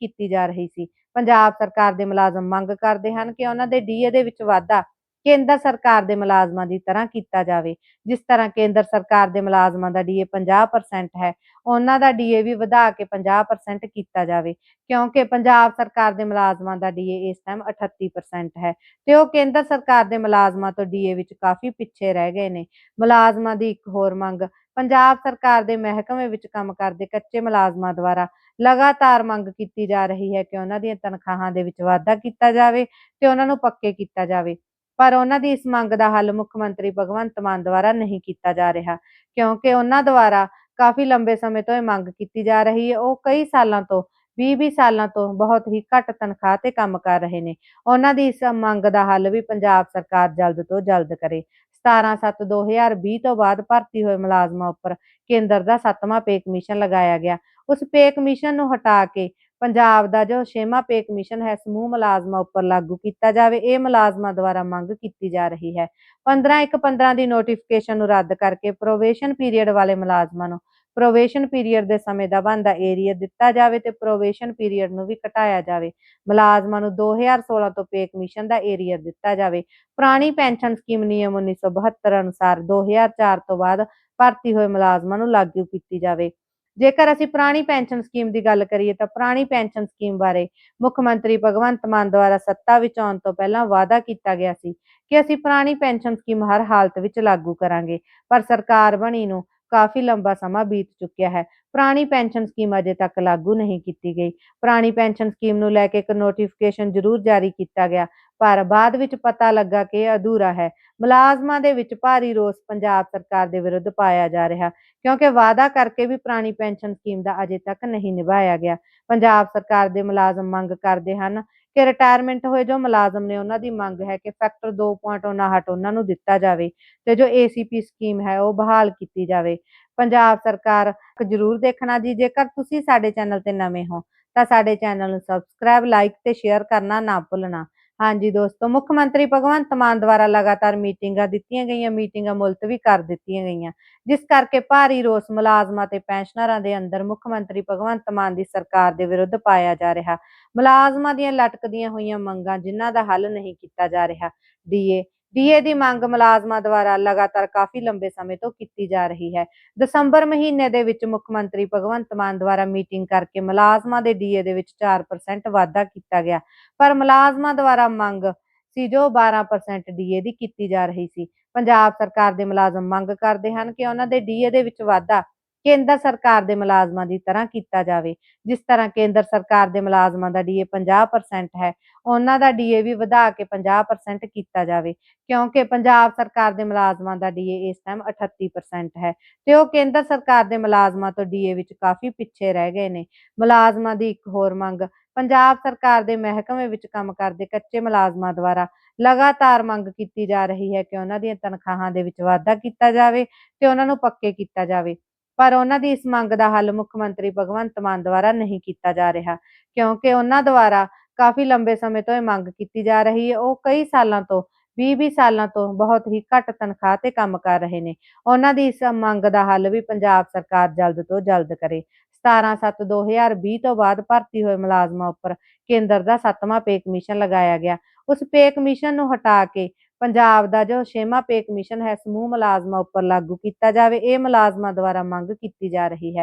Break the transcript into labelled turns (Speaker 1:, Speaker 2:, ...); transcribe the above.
Speaker 1: ਕੀਤੀ ਜਾ ਰਹੀ ਸੀ। ਪੰਜਾਬ ਸਰਕਾਰ ਦੇ ਮੁਲਾਜ਼ਮ ਮੰਗ ਕਰਦੇ ਹਨ ਕਿ ਉਹਨਾਂ ਦੇ ਡੀਏ ਦੇ ਵਿੱਚ ਵਾਧਾ ਕੇਂਦਰ ਸਰਕਾਰ ਦੇ ਮੁਲਾਜ਼ਮਾਂ ਦੀ ਤਰ੍ਹਾਂ ਕੀਤਾ ਜਾਵੇ। ਜਿਸ ਤਰ੍ਹਾਂ ਕੇਂਦਰ ਸਰਕਾਰ ਦੇ ਮੁਲਾਜ਼ਮਾਂ ਦਾ ਡੀਏ 50% ਹੈ, ਉਹਨਾਂ ਦਾ ਡੀਏ ਵੀ ਵਧਾ ਕੇ 50% ਕੀਤਾ ਜਾਵੇ, ਕਿਉਂਕਿ ਪੰਜਾਬ ਸਰਕਾਰ ਦੇ ਮੁਲਾਜ਼ਮਾਂ ਦਾ ਡੀਏ ਇਸ ਟਾਈਮ 38% ਹੈ ਤੇ ਉਹ ਕੇਂਦਰ ਸਰਕਾਰ ਦੇ ਮੁਲਾਜ਼ਮਾਂ ਤੋਂ ਡੀਏ ਵਿੱਚ ਕਾਫੀ ਪਿੱਛੇ ਰਹਿ ਗਏ ਨੇ। ਮੁਲਾਜ਼ਮਾਂ ਦੀ ਇੱਕ ਹੋਰ ਮੰਗ ਪੰਜਾਬ ਸਰਕਾਰ ਦੇ ਮਹਿਕਮੇ ਵਿੱਚ ਕੰਮ ਕਰਦੇ ਕੱਚੇ ਮੁਲਾਜ਼ਮਾਂ ਦੁਆਰਾ ਲਗਾਤਾਰ ਮੰਗ ਕੀਤੀ ਜਾ ਰਹੀ ਹੈ ਕਿ ਉਹਨਾਂ ਦੀਆਂ ਤਨਖਾਹਾਂ ਦੇ ਵਿੱਚ ਵਾਧਾ ਕੀਤਾ ਜਾਵੇ ਤੇ ਉਹਨਾਂ ਨੂੰ ਪੱਕੇ ਕੀਤਾ ਜਾਵੇ। ਪਰ ਉਹਨਾਂ ਦੀ ਇਸ ਮੰਗ ਦਾ ਹੱਲ ਮੁੱਖ ਮੰਤਰੀ ਭਗਵੰਤ ਮਾਨ ਦੁਆਰਾ ਨਹੀਂ ਕੀਤਾ ਜਾ ਰਿਹਾ, ਕਿਉਂਕਿ ਉਹਨਾਂ ਦੁਆਰਾ ਕਾਫੀ ਲੰਬੇ ਸਮੇਂ ਤੋਂ ਇਹ ਮੰਗ ਕੀਤੀ ਜਾ ਰਹੀ ਹੈ। ਉਹ ਕਈ ਸਾਲਾਂ ਤੋਂ 20-20 ਸਾਲਾਂ ਤੋਂ ਬਹੁਤ ਹੀ ਘੱਟ ਤਨਖਾਹ ਤੇ ਕੰਮ ਕਰ ਰਹੇ ਨੇ। ਉਹਨਾਂ ਦੀ ਇਸ ਮੰਗ ਦਾ ਹੱਲ ਵੀ ਪੰਜਾਬ ਸਰਕਾਰ ਜਲਦ ਤੋਂ ਜਲਦ ਕਰੇ। 17/7/2020 ਤੋਂ ਬਾਅਦ ਭਰਤੀ ਹੋਏ ਮੁਲਾਜ਼ਮਾਂ ਉੱਪਰ ਕੇਂਦਰ ਦਾ ਸੱਤਵਾਂ ਪੇ ਕਮਿਸ਼ਨ ਲਗਾਇਆ ਗਿਆ। ਉਸ ਪੇ ਕਮਿਸ਼ਨ ਨੂੰ ਹਟਾ ਕੇ ਪੰਜਾਬ ਦਾ ਜੋ ਛੇਵਾਂ ਪੇ ਕਮਿਸ਼ਨ ਹੈ, ਸਮੂਹ ਮੁਲਾਜ਼ਮਾਂ ਉੱਪਰ ਲਾਗੂ ਕੀਤਾ ਜਾਵੇ। ਇਹ ਮੁਲਾਜ਼ਮਾਂ ਦੁਆਰਾ ਮੰਗ ਕੀਤੀ ਜਾ ਰਹੀ ਹੈ। 15 ਇੱਕ 15 ਦੀ ਨੋਟੀਫਿਕੇਸ਼ਨ ਨੂੰ ਰੱਦ ਕਰਕੇ ਪ੍ਰੋਬੇਸ਼ਨ ਪੀਰੀਅਡ ਵਾਲੇ ਮੁਲਾਜ਼ਮਾਂ ਨੂੰ ਪ੍ਰੋਬੇਸ਼ਨ ਪੀਰੀਅਡ ਦੇ ਸਮੇਂ ਦਾ ਬਣਦਾ ਏਰੀਆ ਦਿੱਤਾ ਜਾਵੇ ਤੇ ਪ੍ਰੋਬੇਸ਼ਨ ਪੀਰੀਅਡ ਨੂੰ ਵੀ ਘਟਾਇਆ ਜਾਵੇ। ਮੁਲਾਜ਼ਮਾਂ ਨੂੰ 2016 ਤੋਂ ਪੇ ਕਮਿਸ਼ਨ ਦਾ ਏਰੀਆ ਦਿੱਤਾ ਜਾਵੇ। ਪੁਰਾਣੀ ਪੈਨਸ਼ਨ ਸਕੀਮ ਨਿਯਮ 1972 ਅਨੁਸਾਰ 2004 ਤੋਂ ਬਾਅਦ ਭਰਤੀ ਹੋਏ ਮੁਲਾਜ਼ਮਾਂ ਨੂੰ ਲਾਗੂ ਕੀਤੀ ਜਾਵੇ। ਜੇਕਰ ਅਸੀਂ ਪੁਰਾਣੀ ਪੈਨਸ਼ਨ ਸਕੀਮ ਦੀ ਗੱਲ ਕਰੀਏ ਤਾਂ ਪੁਰਾਣੀ ਪੈਨਸ਼ਨ ਸਕੀਮ ਬਾਰੇ ਮੁੱਖ ਮੰਤਰੀ ਭਗਵੰਤ ਮਾਨ ਦੁਆਰਾ ਸੱਤਾ ਵਿੱਚ ਆਉਣ ਤੋਂ ਪਹਿਲਾਂ ਵਾਅਦਾ ਕੀਤਾ ਗਿਆ ਸੀ ਕਿ ਅਸੀਂ ਪੁਰਾਣੀ ਪੈਨਸ਼ਨ ਸਕੀਮ ਹਰ ਹਾਲਤ ਵਿੱਚ ਲਾਗੂ ਕਰਾਂਗੇ, ਪਰ ਸਰਕਾਰ ਬਣੀ ਨੂੰ ਕਾਫੀ ਲੰਬਾ ਸਮਾਂ ਬੀਤ ਚੁੱਕਿਆ ਹੈ। ਪੁਰਾਣੀ ਪੈਨਸ਼ਨ ਸਕੀਮ ਅਜੇ ਤੱਕ ਲਾਗੂ ਨਹੀਂ ਕੀਤੀ ਗਈ। ਪੁਰਾਣੀ ਪੈਨਸ਼ਨ ਸਕੀਮ ਨੂੰ ਲੈ ਕੇ ਇੱਕ ਨੋਟੀਫਿਕੇਸ਼ਨ ਜ਼ਰੂਰ ਜਾਰੀ ਕੀਤਾ ਗਿਆ, ਪਰ ਬਾਅਦ ਵਿੱਚ ਪਤਾ ਲੱਗਾ ਕਿ ਇਹ ਅਧੂਰਾ ਹੈ। ਮੁਲਾਜ਼ਮਾਂ ਦੇ ਵਿੱਚ ਭਾਰੀ ਰੋਸ ਪੰਜਾਬ ਸਰਕਾਰ ਦੇ ਵਿਰੁੱਧ ਪਾਇਆ ਜਾ ਰਿਹਾ, ਕਿਉਂਕਿ ਵਾਅਦਾ ਕਰਕੇ ਵੀ ਪੁਰਾਣੀ ਪੈਨਸ਼ਨ ਸਕੀਮ ਦਾ ਅਜੇ ਤੱਕ ਨਹੀਂ ਨਿਭਾਇਆ ਗਿਆ। ਪੰਜਾਬ ਸਰਕਾਰ ਦੇ ਮੁਲਾਜ਼ਮ ਮੰਗ ਕਰਦੇ ਹਨ ਕਿ ਰਿਟਾਇਰਮੈਂਟ ਹੋਏ ਜੋ ਮੁਲਾਜ਼ਮ ਨੇ ਉਹਨਾਂ ਦੀ ਮੰਗ ਹੈ ਕਿ ਫੈਕਟਰ 2.59 ਉਹਨਾਂ ਨੂੰ ਦਿੱਤਾ ਜਾਵੇ ਤੇ ਜੋ ਏਸੀਪੀ ਸਕੀਮ ਹੈ ਉਹ ਬਹਾਲ ਕੀਤੀ ਜਾਵੇ। ਪੰਜਾਬ ਸਰਕਾਰ ਜ਼ਰੂਰ ਦੇਖਣਾ ਜੀ, ਜੇਕਰ ਤੁਸੀਂ ਸਾਡੇ ਚੈਨਲ ਤੇ ਨਵੇਂ ਹੋ ਤਾਂ ਸਾਡੇ ਚੈਨਲ ਨੂੰ ਸਬਸਕ੍ਰਾਈਬ ਲਾਈਕ ਤੇ ਸ਼ੇਅਰ ਕਰਨਾ ਨਾ ਭੁੱਲਣਾ। ਹਾਂਜੀ ਦੋਸਤੋ, ਮੁੱਖ ਮੰਤਰੀ ਭਗਵੰਤ ਮਾਨ ਦੁਆਰਾ ਲਗਾਤਾਰ ਮੀਟਿੰਗਾਂ ਦਿੱਤੀਆਂ ਗਈਆਂ, ਮੀਟਿੰਗਾਂ ਮੁਲਤਵੀ ਕਰ ਦਿੱਤੀਆਂ ਗਈਆਂ, ਜਿਸ ਕਰਕੇ ਭਾਰੀ ਰੋਸ ਮੁਲਾਜ਼ਮਾਂ ਤੇ ਪੈਨਸ਼ਨਰਾਂ ਦੇ ਅੰਦਰ ਮੁੱਖ ਮੰਤਰੀ ਭਗਵੰਤ ਮਾਨ ਦੀ ਸਰਕਾਰ ਦੇ ਵਿਰੁੱਧ ਪਾਇਆ ਜਾ ਰਿਹਾ। ਮੁਲਾਜ਼ਮਾਂ ਦੀਆਂ ਲਟਕਦੀਆਂ ਹੋਈਆਂ ਮੰਗਾਂ ਜਿਨ੍ਹਾਂ ਦਾ ਹੱਲ ਨਹੀਂ ਕੀਤਾ ਜਾ ਰਿਹਾ ਡੀਏ ਡੀਏ ਦੀ ਮੰਗ ਮੁਲਾਜ਼ਮਾਂ ਦੁਆਰਾ ਲਗਾਤਾਰ ਕਾਫੀ ਲੰਬੇ ਸਮੇਂ ਤੋਂ ਕੀਤੀ ਜਾ ਰਹੀ ਹੈ। ਦਸੰਬਰ ਮਹੀਨੇ ਦੇ ਵਿੱਚ ਮੁੱਖ ਮੰਤਰੀ ਭਗਵੰਤ ਮਾਨ ਦੁਆਰਾ ਮੀਟਿੰਗ ਕਰਕੇ ਮੁਲਾਜ਼ਮਾਂ ਦੇ ਡੀਏ ਦੇ ਵਿੱਚ 4% ਵਾਧਾ ਕੀਤਾ ਗਿਆ। ਪਰ ਮੁਲਾਜ਼ਮਾਂ ਦੁਆਰਾ ਮੰਗ ਸੀ ਜੋ 12% ਡੀਏ ਦੀ ਕੀਤੀ ਜਾ ਰਹੀ ਸੀ। ਪੰਜਾਬ ਸਰਕਾਰ ਦੇ ਮੁਲਾਜ਼ਮ ਮੰਗ ਕਰਦੇ ਹਨ ਕਿ ਉਹਨਾਂ ਦੇ ਡੀਏ ਦੇ ਵਿੱਚ ਵਾਧਾ ਕੇਂਦਰ ਸਰਕਾਰ ਦੇ ਮੁਲਾਜ਼ਮਾਂ ਦੀ ਤਰ੍ਹਾਂ ਕੀਤਾ ਜਾਵੇ। ਜਿਸ ਤਰ੍ਹਾਂ ਕੇਂਦਰ ਸਰਕਾਰ ਦੇ ਮੁਲਾਜ਼ਮਾਂ ਦਾ ਡੀਏ 50% ਹੈ, ਉਹਨਾਂ ਦਾ ਡੀਏ ਵੀ ਵਧਾ ਕੇ 50% ਕੀਤਾ ਜਾਵੇ, ਕਿਉਂਕਿ ਪੰਜਾਬ ਸਰਕਾਰ ਦੇ ਮੁਲਾਜ਼ਮਾਂ ਦਾ ਡੀਏ ਇਸ ਟਾਈਮ 38% ਹੈ ਤੇ ਉਹ ਕੇਂਦਰ ਸਰਕਾਰ ਦੇ ਮੁਲਾਜ਼ਮਾਂ ਤੋਂ ਡੀਏ ਵਿੱਚ ਕਾਫੀ ਪਿੱਛੇ ਰਹਿ ਗਏ ਨੇ। ਮੁਲਾਜ਼ਮਾਂ ਦੀ ਇੱਕ ਹੋਰ ਮੰਗ, ਪੰਜਾਬ ਸਰਕਾਰ ਦੇ ਮਹਿਕਮੇ ਵਿੱਚ ਕੰਮ ਕਰਦੇ ਕੱਚੇ ਮੁਲਾਜ਼ਮਾਂ ਦੁਆਰਾ ਲਗਾਤਾਰ ਮੰਗ ਕੀਤੀ ਜਾ ਰਹੀ ਹੈ ਕਿ ਉਹਨਾਂ ਦੀਆਂ ਤਨਖਾਹਾਂ ਦੇ ਵਿੱਚ ਵਾਧਾ ਕੀਤਾ ਜਾਵੇ ਤੇ ਉਹਨਾਂ ਨੂੰ ਪੱਕੇ ਕੀਤਾ ਜਾਵੇ। ਪਰ ਉਹਨਾਂ ਦੀ ਇਸ ਮੰਗ ਦਾ ਹੱਲ ਮੁੱਖ ਮੰਤਰੀ ਭਗਵੰਤ ਮਾਨ ਦੁਆਰਾ ਨਹੀਂ ਕੀਤਾ ਜਾ ਰਿਹਾ, ਕਿਉਂਕਿ ਉਹਨਾਂ ਦੁਆਰਾ ਕਾਫੀ ਲੰਬੇ ਸਮੇਂ ਤੋਂ ਇਹ ਮੰਗ ਕੀਤੀ ਜਾ ਰਹੀ ਹੈ। ਉਹ ਕਈ ਸਾਲਾਂ ਤੋਂ 20-20 ਸਾਲਾਂ ਤੋਂ ਬਹੁਤ ਹੀ ਘੱਟ ਤਨਖਾਹ ਤੇ ਕੰਮ ਕਰ ਰਹੇ ਨੇ। ਉਹਨਾਂ ਦੀ ਇਸ ਮੰਗ ਦਾ ਹੱਲ ਵੀ ਪੰਜਾਬ ਸਰਕਾਰ ਜਲਦ ਤੋਂ ਜਲਦ ਕਰੇ। 17/7/2020 ਤੋਂ ਬਾਅਦ ਭਰਤੀ ਹੋਏ ਮੁਲਾਜ਼ਮਾਂ ਉੱਪਰ ਕੇਂਦਰ ਦਾ ਸੱਤਵਾਂ ਪੇ ਕਮਿਸ਼ਨ ਲਗਾਇਆ ਗਿਆ। ਉਸ ਪੇ ਕਮਿਸ਼ਨ ਨੂੰ ਹਟਾ ਕੇ ਪੰਜਾਬ ਦਾ ਜੋ ਛੇਵਾਂ ਪੇ ਕਮਿਸ਼ਨ ਹੈ, ਸਮੂਹ ਮੁਲਾਜ਼ਮਾਂ ਉੱਪਰ ਲਾਗੂ ਕੀਤਾ ਜਾਵੇ, ਇਹ ਮੁਲਾਜ਼ਮਾਂ ਦੁਆਰਾ ਮੰਗ ਕੀਤੀ ਜਾ ਰਹੀ ਹੈ।